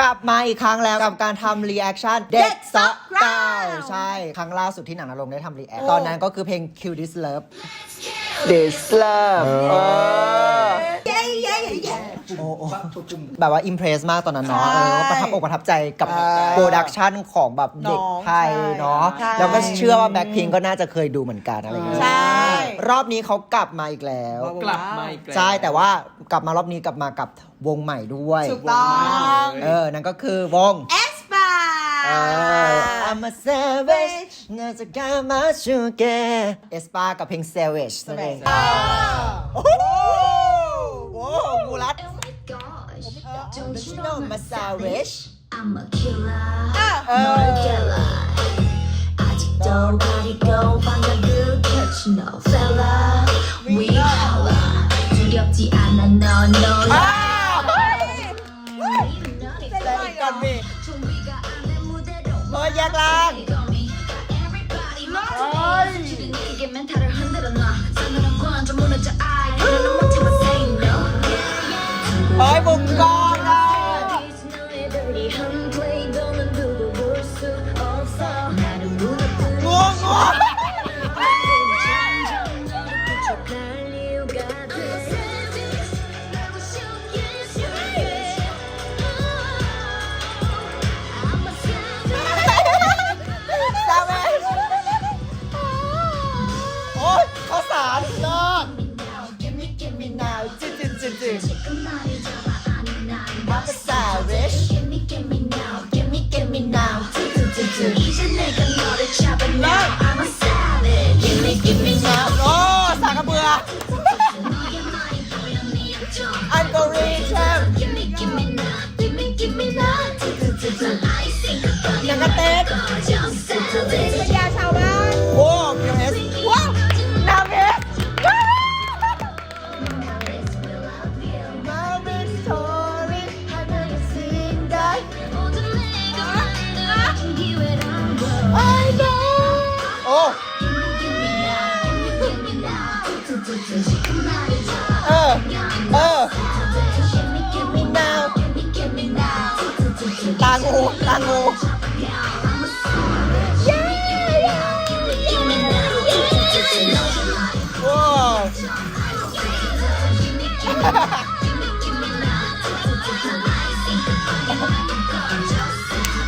กลับมาอีกครั้งแล้วกับการทำรีแอคชั่นเด็กสะเก้าใช่ ครั้งล่าสุดที่หนังนรงค์ได้ทำรีแอค ตอนนั้นก็คือเพลง Kill This Love This Love เออโอ้โอ้แบบว่าอิมเพรสมากตอนนั้นเนาะเออประทับอกประทับใจกับโปรดักชันของแบบเด็กไทยเนาะใช่แล้วก็เชื่อว่าแบ็คพิงก็น่าจะเคยดูเหมือนกันอะไรอย่างเงี้ยใช่ รอบนี้เขากลับมาอีกแล้ว กลับมาอีกแล้วใช่แต่ว่ากลับมารอบนี้กลับมากับวงใหม่ด้วยถูกต้องเออนั่นก็คือวง เอสปาเออ I'm a savage น่าจะกล้ามาชูเกเอสปากับเพลง savage นั่นเองโอ้โหโอ้โหมูรัด Oh my gosh, Don't don't you you know know I'm a I'm a savage savage? I'm a killer, 어. not a killer. So gotta go find a good catch no fella We holla 두렵지 않아 no no no 약간 멘탈을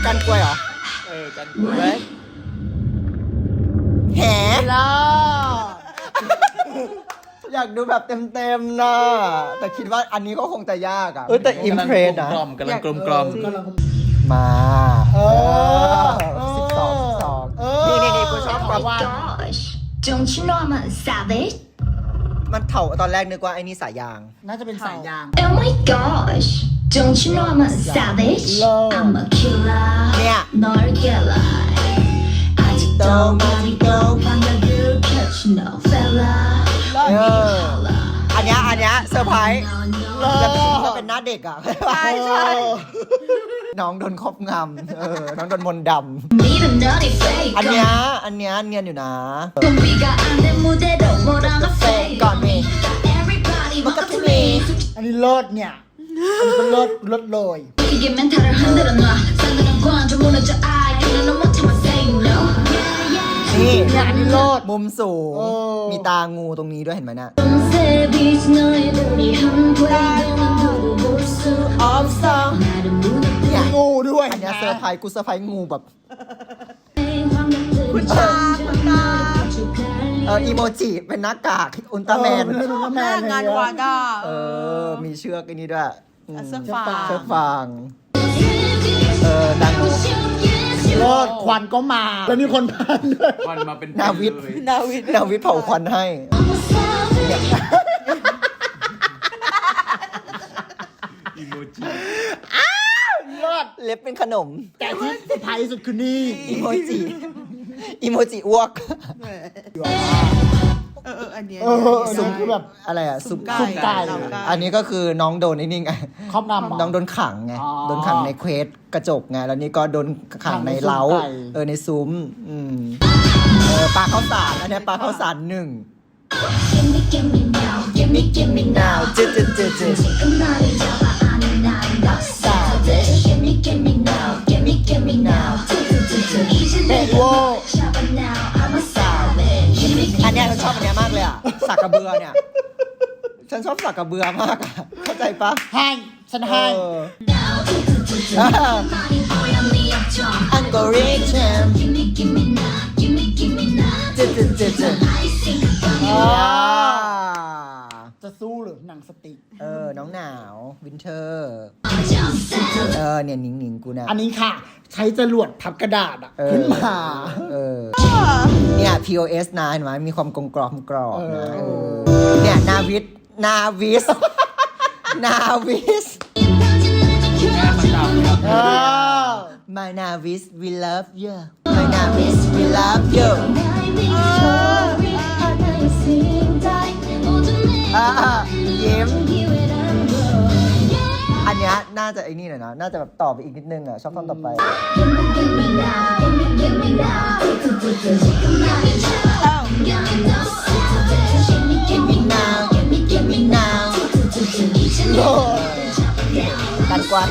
กันกล้วยเหรอ เออ กันเว้ยแหเลิศอยากดูแบบเต็มๆนะแต่คิดว่าอันนี้ก็คงจะยากอะเออแต่อิมเพรสนะกล่อมกำลังกลมกล่อมมาเออสิบสองสิบสองนี่นี่นี่กูชอบความ Oh my gosh. Don't you know I'm a savage? เถาตอนแรกนึกว่าไอ้นี่สายยาง น่าจะเป็นสายยาง Oh my gosh don't you know I'm a savage I'm a killer เนี่ย not a killer I just don't wanna go find a girl catch no fella เออ อันเนี้ยอันเนี้ยเซอร์ไพรส์ แล้วก็เป็นหน้าเด็กอ่ะ ใช่ใช่ น้องโดนครอบงำเออ น้องโดนมนต์ด Need a nutty fake. ำ อันเนี้ย อันเนี้ยเนียนอยู่นะ 좀비가 안된 무대로 몰아넣어 fake. got me. Everybody Look look up up to to me. me. อันนี้เลิศเนี่ย อันนี้ก็เลิศเลิศเลย 이게 멘탈을 흔들어 놔. 싸늘한 관점 무너져 eye. 나는 못하면 say no. ี่ยันโลด มุมสูงมีตางูตรงนี้ด้วยเห็นไหมนะออมีงูด้วยอันนี้เซอร์ไพรส์กูเซอร์ไพรส์งูแบบเอออีโมจิเป็นหน้ากากอุลตร้าแมนเน้าหแม น้างานวาด้า เออ มีเชือกอันนี้ด้วยเชือกฟาง เชือกฟาง เอดัง เลิศควันก็มา แล้วมีคนพันด้วยวันมาเป็นนาวิทย์เลยนาวินนาวิทย์เผาควันให้ อีโมจิเลิศเล็บเป็นขนม แต่ที่เซอร์ไพรส์สุดคือนี่อีโมจิอีโมจิอ้วก เออเอออันนี้ยคือแบบ อะไรอะซุปซุปไก่ ซุไก่ อันนี้ก็คือน้องโดนนิ่งไง ครอบนำเหร น้องโดนขังไงโดนขังในเควสกระจกไง แล้วนี่ก็โดนขังในเล้าเออในซุ้ม อืม เออปลาข้าวสารอันนี้ปลาข้าวสารหนึ่งเฮ้โว นเนี้ยฉันชอบอันเนี้ยมากเลยอะสักกระเบือเนี่ย ฉันชอบสักกระเบือมากอะเข้าใจปะให้ฉันให้เออ I'm go reach him อ จะสู้หรือหนังสติ๊กเออ น้องหนาววินเทอร์ yourself. เออ เนี่ยหนิงหนิงกูเนี่ยอันนี้ค่ะ ใช้จรวดพับกระดาษอะเออขึ้นมา เออ เนี่ย POS นะเห็นไหมมีความกลมกรอบกรอบนะเอเออ อเนี่ย นาวิสนาวิส นาวิส เออ My Navis we love you My Navis we love you อ่ายิ้ม อันเนี้ยน่าจะไอ้นี่หน่อยนะ น่าจะแบบต่อไปอีกนิดนึงอะชอบท่อนต่อไป Give me now Give me now กันกวน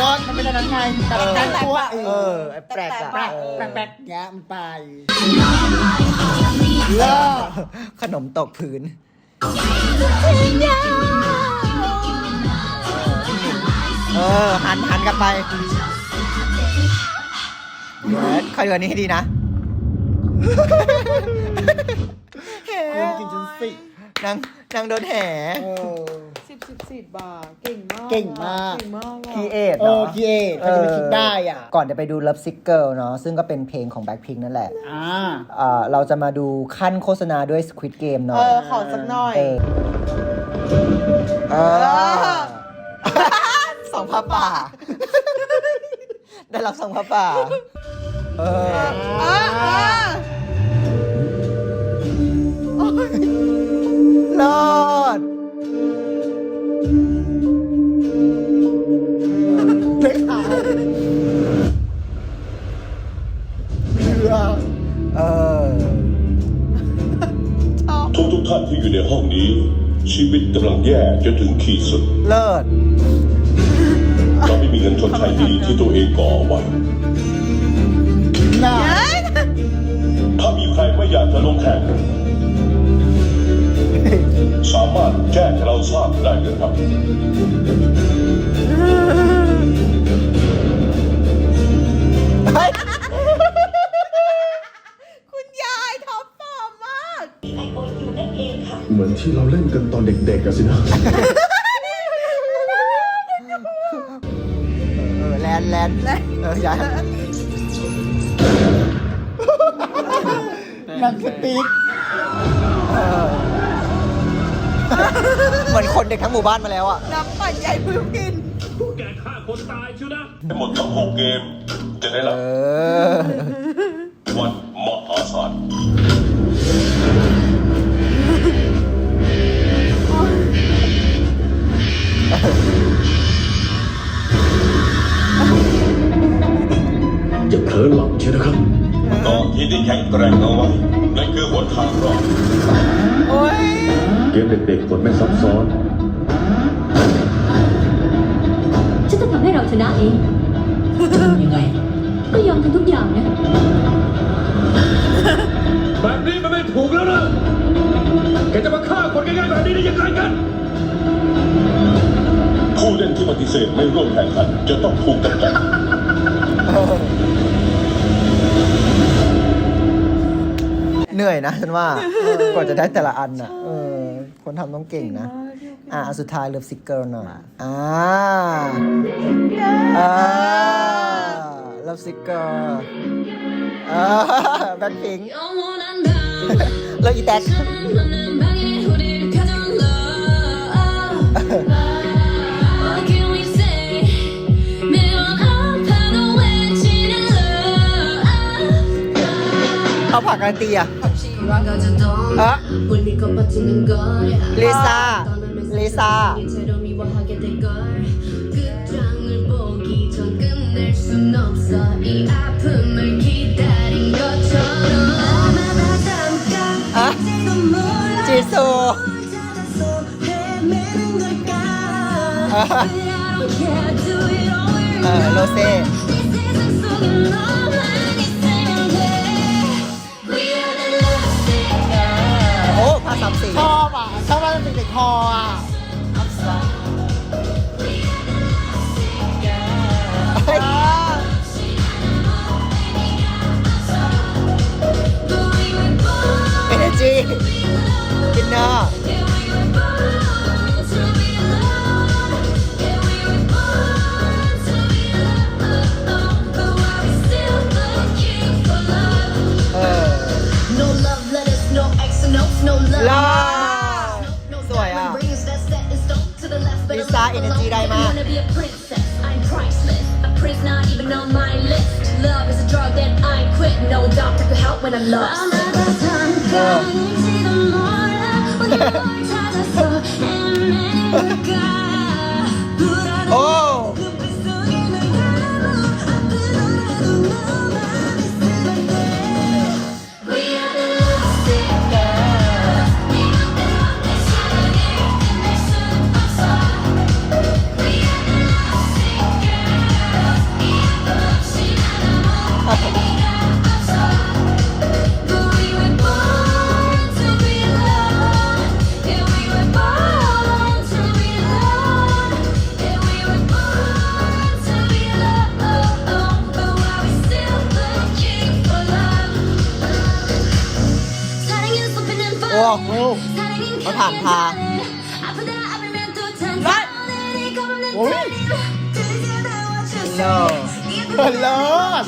รอดมันเป็นอะไรนั้นไงแต่ละการตัวเออไอ้แปลกอะแปลกเออแปลกแปลกแยะมันไปเลิกขนมตกพื้น เออ หันหันกลับไปเดี๋ยวคอยดูอันนี้ให้ดีนะ คุณกินจนสิ นางนางโดนแห่ เออสิ บสิบสิบบาท เก่งมากเก่งมาก เก่งมากอะ คีเอทเออคีเอทใครจะไปคิดได้อะ ก่อนจะไปดู Love Sick Girl เนาะซึ่งก็เป็นเพลงของ Blackpink นั่นแหละอ่า อ่าเราจะมาดูขั้นโฆษณาด้วย Squid Game หน่อเอยอขอสักหน่อย เออเออสองผ้าป่า ได้รับสองผ้าป่า เออรอดไม่ รือเออทุกทุกๆท่านที่อยู่ในห้องนี้ ชีวิตกำลังแย่จนถึงขีดสุด เลิศเราไม่มีเงินชดใช้หนี้ที่ตัวเองก่อเอาไว้ น่า ถ้ามีใครไม่อยากจะลงแข่ง สามารถแจ้งให้เราทราบได้เลยครับ เหมือนที่เราเล่นกันตอนเด็กๆอะสินะ เออแลนแลนเออย้ายหนังสติ๊กเหมือนคนเด็กทั้งหมู่บ้านมาแล้วอะ น้ำปั่นใหญ่พื้นดินทั้งหมดทั้งหกเกม จะได้เอรับอ แข็งแกร่งเอาไว้นั่นคือหนทางรอดโอ้ยเกมเด็กๆกดไม่ซับซ้อนฉันจะทำให้เราชนะเองทำยังไง ก็ยอมทำทุกอย่างนะ แบบนี้มันไม่ถูกแล้วนะแกจะมาฆ่าคนง่ายๆแบบนี้ได้ยังไงกัน ผู้เล่นที่ปฏิเสธไม่ร่วมแข่งขันจะต้องถูกกำจัด เหนื่อยนะฉันว่ากว่าจะได้แต่ละอันอะเออคนทำต้องเก่งนะ อะอันสุดท้ายเลิฟซิกเกิลหน่อยอ่าอ่าเลิฟซิกเกิลอ่าแบ็คพิงแล้วอีแท็ก เอาผักกันตีอ่ะ 아? 리사 리사 아? 지수 아. เซ่ โ อ้ผ้าซับสีชอบอะชอบว่ามันเป็นเด็กคออะเฮ้ยเอเนจีอินเนอร์ could เขาถามทางโอ้ยเลิศเลิศ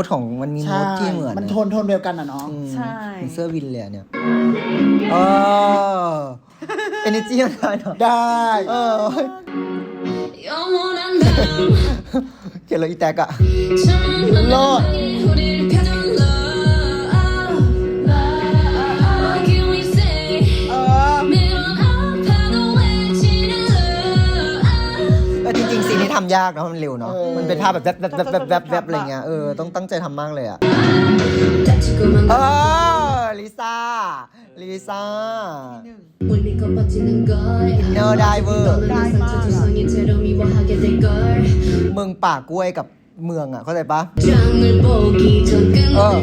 มันมีมูดของมันมีมูใช่ดที่เหมือนมันโทนโทนเดียวกันอะเนาะอืมใช่เหมือนเสื้อวินเลยอะเนี่ยเออเอเนจีมันได้เนาะได้ เออเขียนเลยอีแตกอะเยากเนาะมันเร็วเนาะมันเป็นภาพแบบแว๊บแบบแบบแบบอะไรเงี้ยเออต้องตั้งใจทำมากเลยอะเออลิซ่าลิซ่า เนอได้เวอร์ ได้มากเมืองป่ากล้วยกับเมืองอะเข้าใจปะเออ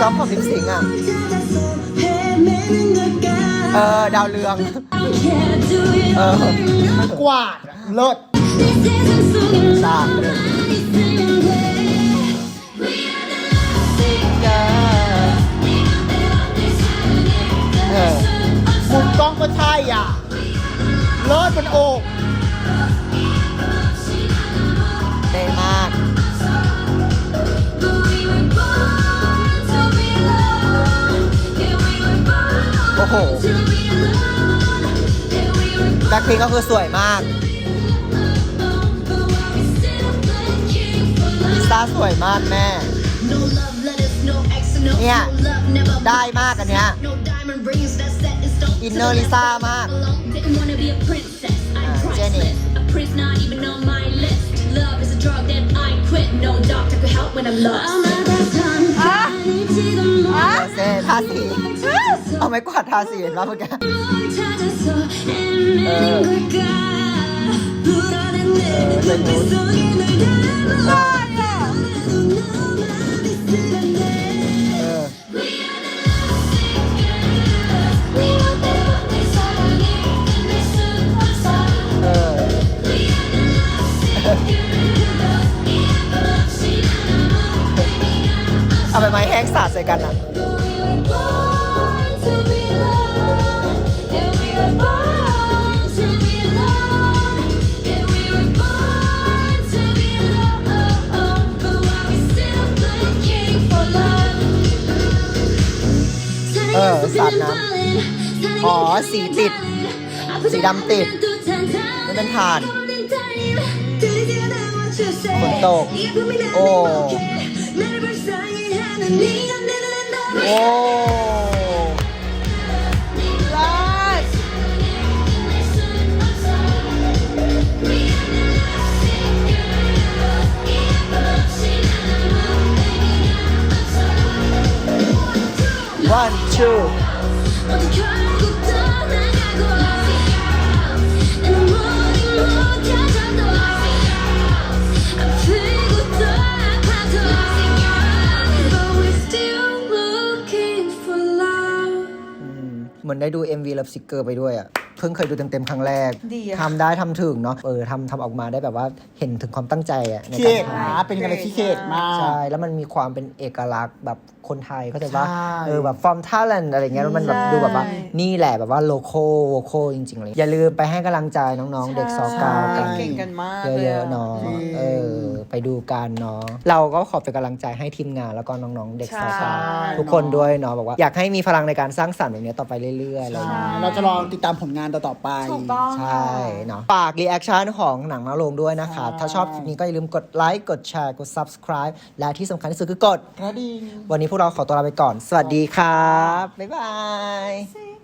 ซ้อมของลิปสิงอะ เออ ดาวเรือง เออกวาดเลิศสามมุมกล้องก็ใช่อะ เลิศมันโอก โหแบ็คพิงก็คือสวยมากลิซ่าสวยมากแม่ เนี่ย ได้มากอันเนี้ยอินเนอร์ลิซ่ามากเจนี่ quit no doctor could help when I'm lost เซ่ทาสี เอาไม้กวาดทาสีเห็นป่ะเมื่อกี้ 어. 어. ดนะอ๋อสีติด สีดำติดไม่เป็นถ่านฝนตก โอ้ โอ้ one two Looking for love เหมือนได้ดู MV Love Sicker ไปด้วยอะ เพิ่งเคยดูเต็มๆครั้งแรกดีอะ ทำได้ทำถึงเนาะเออทำทำออกมาได้แบบว่าเห็นถึงความตั้งใจอะในเขการตทนะ เป็นอะไรที่เขตมากำใช่แล้วมันมีความเป็นเอกลักษณ์แบบคนไทยเข้าใจปะใช่ เออแบบ from Thailand อะไรเงี้ยแล้วมันแบบดูแบบว่านี่แหละแบบว่า local vocal จริงๆเลยอย่าลืมไปให้กำลังใจน้องๆ เด็กซอกาวกัน เก่งกันมากเยอะๆเนาะเออ ไปดูกันเนาะเราก็ขอเป็นกำลังใจให้ทีมงานแล้วก็น้องๆ เด็กซอกาวใช่ทุกคนด้วยเนาะบอกว่าอยากให้มีพลังในการสร้างสรรค์แบบนี้ต่อไปเรื่อยๆอะไรอย่างใช่เงี้ย เราจะรอติดตามผลงานต่อๆไป ถูกต้องใช่เนาะฝากรีแอคชั่นของหนังน้าโรงด้วยนะครับถ้าชอบคลิปนี้ก็อย่าลืมกดไลค์ กดแชร์ กด subscribe และที่สำคัญที่สุดคือกด กระดิ่ง วันนี้พวกเราขอตัวลาไปก่อน สวัสดีครับ บ๊ายบาย